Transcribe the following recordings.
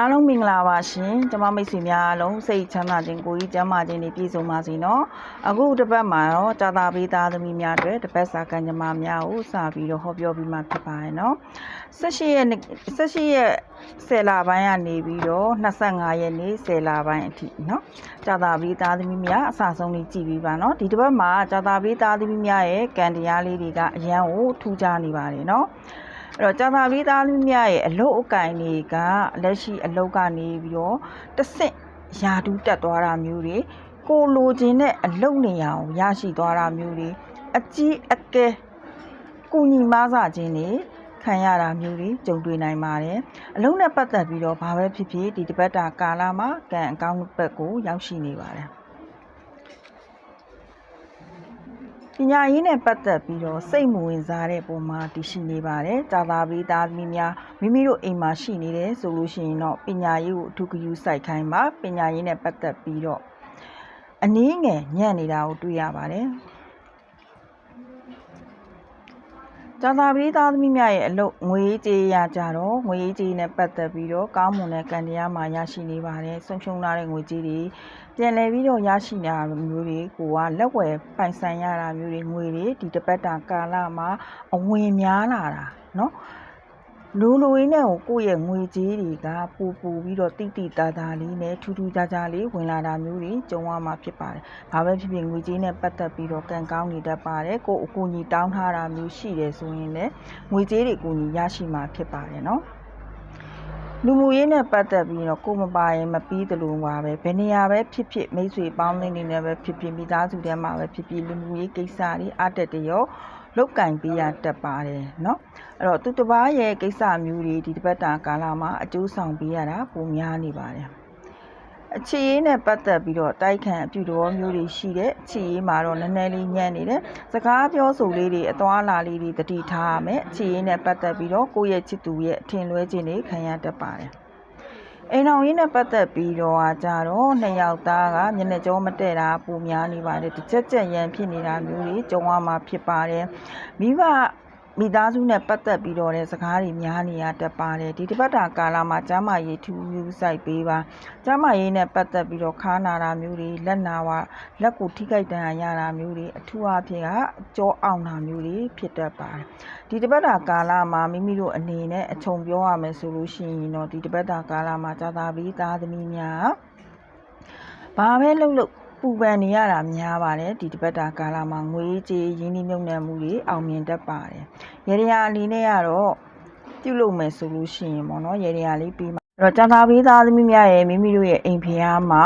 အားလုံးမင်္ဂလာပါရှင်ကျမမိတ်ဆွေများအားလုံးစိတ်ချမ်းသာခြင်းကိုယ်ကြီးကျန်းမာခြင်းတွေပြည့်စုံပါစေနော်အခုတစ်ပတ်မှာတော့ကြာသာပေးသားသမီးများအတွက်တစ်ပတ်စာကံကြမ္မာများကိုစပြီးတော့ဟောပြောပြီးမှဖြစ်ပါရဲ့နော်18ရက်နေ့18ရက်10လပိုင်းကနေပြီးတော့25ရက်နေ့10လပိုင်းအထိနော်ကြာသာပေးသားသမီးများအစဆုံးလေးကြည့်ပြီးပါနော်ဒီတစ်ပတ်မှာကြာသာပေးသားသမီးများရဲ့ကံတရားလေးတွေကအရန်ကိုထူးခြားနေပါတယ်နော် အဲ့တော့ကြာသာပြီးသားလူမြရဲ့အလုတ်အကင်တွေကလက်ရှိအလုတ်ကနေပြီးတော့တစ်ဆင့်ယာတူးတက်သွားတာမျိုးတွေကိုလိုချင်တဲ့အလုတ်နေရာကိုရရှိသွားတာမျိုးတွေအကြီးအကဲကုညီမဆခြင်းတွေခံရတာမျိုးတွေကြုံတွေ့နိုင်ပါတယ်အလုံးနဲ့ပတ်သက်ပြီးတော့ဘာပဲဖြစ်ဖြစ်ဒီတပတ်တာကာလမှာကံအကောင်းဘက်ကိုရောက်ရှိနေပါတယ် ပညာရေးနဲ့ပတ်သက်ပြီးတော့စိတ်မဝင်စားတဲ့ပုံမှာတည်ရှိနေပါတယ်။ကြာသာပေးသားသမီးများမိမိတို့အိမ်မှာရှိနေတယ်ဆိုလို့ရှိရင်တော့ပညာရေးကိုအထူးဂရုစိုက်ခိုင်းပါပညာရေးနဲ့ပတ်သက်ပြီးတော့အနည်းငယ်ညံ့နေတာကိုတွေ့ရပါတယ်။ ကြာသာပေးသားသမီးများရဲ့အလုပ်ငွေကြေးရကြတော့ငွေကြေးနဲ့ပတ်သက်ပြီးတော့ကောင်းမွန်တဲ့ကံတရားမှာရရှိနေပါတယ်။ဆုံးရှုံးလာတဲ့ငွေကြေးတွေ ပြန်လည်ပြီးတော့ရရှိနေတာမျိုးတွေကိုကလက်ဝယ်ပိုင်ဆိုင်ရတာမျိုးတွေငွေတွေဒီတစ်ပတ်တာကာလမှာအဝင်များလာတာเนาะ လိုလိုရင်းနဲ့ကိုကိုယ့်ရဲ့ငွေကြေးတွေကပိုပိုပြီးတော့တိတိတသားလေးနဲ့ထူးထူးခြားခြားလေးဝင်လာတာမျိုးတွေကြုံရမှာဖြစ်ပါတယ်။ဘာပဲဖြစ်ဖြစ်ငွေကြေးနဲ့ပတ်သက်ပြီးတော့ကံကောင်းနေတတ်ပါတယ်။ကိုအကူအညီတောင်းထားတာမျိုးရှိတယ်ဆိုရင်လည်းငွေကြေးတွေအကူအညီရရှိမှာဖြစ်ပါတယ်နော်။လူမှုရေးနဲ့ပတ်သက်ပြီးတော့ကိုမပါရင်မပြီးတလို့ပါပဲဘယ်နေရာပဲဖြစ်ဖြစ်မိတ်ဆွေပေါင်းသင်းတွေနဲ့ပဲဖြစ်ဖြစ်မိသားစုထဲမှာပဲဖြစ်ဖြစ်လူမှုရေးကိစ္စတွေအတက်တရော လောက်ကင်ပေးရတတ်ပါတယ်เนาะအဲ့တော့သူတစ်ပါးရဲ့ကိစ္စမျိုးတွေဒီတစ်ပတ်တာကာလမှာအကျိုးဆောင်ပေးရတာပုံများနေပါတယ်အခြေရေးနဲ့ပတ်သက်ပြီးတော့တိုက်ခံအပြုတော်မျိုးတွေရှိတဲ့အခြေရေးမှာတော့နည်းနည်းလေးညံ့နေတယ်စကားပြောဆိုလေးတွေအသွားအလာလေးတွေတတိထားရမယ်အခြေရေးနဲ့ပတ်သက်ပြီးတော့ကိုယ့်ရဲ့ချစ်သူရဲ့အထင်လွဲခြင်းတွေခံရတတ်ပါတယ် အိမ်အောင်ရေးနဲ့ပတ်သက်ပြီးတော့ကကြတော့နှစ်ယောက်သားကမျက်နှာကြောမတည့်တာပုံများနေပါတယ်တစ်ချက်ချက်ရန်ဖြစ်နေတာမျိုးတွေကြုံရမှာဖြစ်ပါတယ်မိဘ မိသားစုနဲ့ပတ်သက်ပြီးတော့တဲ့စကားတွေများနေရတတ်ပါတယ်ဒီတစ်ပတ်တာကာလမှာကျမ်းမာရေးထူးထူးစိုက်ပေးပါကျမ်းမာရေးနဲ့ပတ်သက်ပြီးတော့ခါနာတာမျိုးတွေလက်နာဝလက်ကိုထိခိုက်ဒဏ်ရာရတာမျိုးတွေအထူးအဖြစ်ကကြောအောင်တာမျိုးတွေဖြစ်တတ်ပါတယ်ဒီတစ်ပတ်တာကာလမှာမိမိတို့အနေနဲ့အချုံပြောရမယ်ဆိုလို့ရှိရင်တော့ဒီတစ်ပတ်တာကာလမှာဇာတာပီသားသမီးများဘာပဲလုပ်လို့ပူ ပန်နေရတာများပါတယ်ဒီတပတ်တာကာလမှာငွေကြေးရင်းနှီးမြှုပ်နှံမှုတွေအောင်မြင်တတ်ပါတယ်ရေရရာအနေနဲ့ကတော့ပြုလုပ်မယ်ဆိုလို့ရှိရင်ပေါ့နော်ရေရရာလေးပြီးမှာအဲ့တော့ကြာသာပေးသားသမီးများရဲ့မိမိတို့ရဲ့အိမ်ဖျားမှာ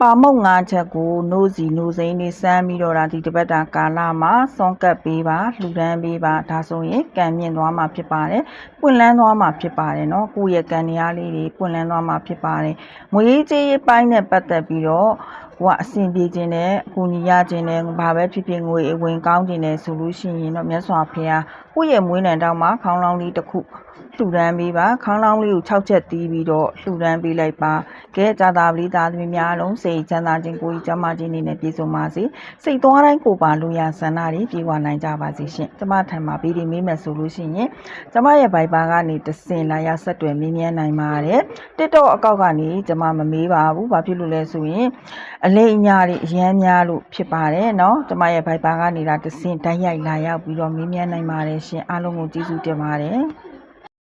ပါမုတ်ငါးချက်ကိုနိုးစီနိုးစိမ့်နေစမ်းပြီးတော့ဒါဒီတပတ်တာကာလမှာစွန်ကပ်ပေးပါလှူဒန်းပေးပါဒါဆိုရင်ကံမြင့်သွားမှာဖြစ်ပါတယ်ပွင့်လန်းသွားမှာဖြစ်ပါတယ်เนาะကိုယ့်ရဲ့ကံတရားလေးတွေပွင့်လန်းသွားမှာဖြစ်ပါတယ်ငွေကြေးပိုင်းနဲ့ပတ်သက်ပြီးတော့ ဟိုကအဆင်ပြေခြင်းနဲ့အကူအညီရခြင်းနဲ့ဘာပဲဖြစ်ဖြစ်ငွေအဝင်ကောင်းခြင်းနဲ့ဆိုလို့ရှိရင်တော့မြတ်စွာဘုရားကိုယ့်ရဲ့မွေးနံတောင်းမှာခေါင်းလောင်းလေးတစ်ခုလှူဒန်းပေးပါခေါင်းလောင်းလေးကို6ချက်တီးပြီးတော့လှူဒန်းပေးလိုက်ပါကဲဇာတာပလိသားသမီးများလုံးစိတ်ချမ်းသာခြင်းကိုယ်ကြီးကျမ်းမာခြင်းတွေနဲ့ပြည့်စုံပါစေစိတ်သွားတိုင်းကိုယ်ပါလူရဆန္ဒတွေပြေဝနိုင်ကြပါစေရှင်ကျမထံမှာဗီဒီမေးမယ်ဆိုလို့ရှိရင်ကျမရဲ့ Viber ကနေတဆင်လာရဆက်တွယ်မြင်းမြန်းနိုင်ပါတယ် TikTok အကောက်ကနေကျမမမေးပါဘူးဘာဖြစ်လို့လဲဆိုရင်အလိမ်အညာတွေအရမ်းများလို့ဖြစ်ပါတယ်เนาะကျမရဲ့ Viber ကနေလာတဆင်တိုက်ရိုက်လာရောက်ပြီးတော့မေးမြန်းနိုင်ပါတယ်ရှင်အားလုံးကိုကျေးဇူးတင်ပါတယ်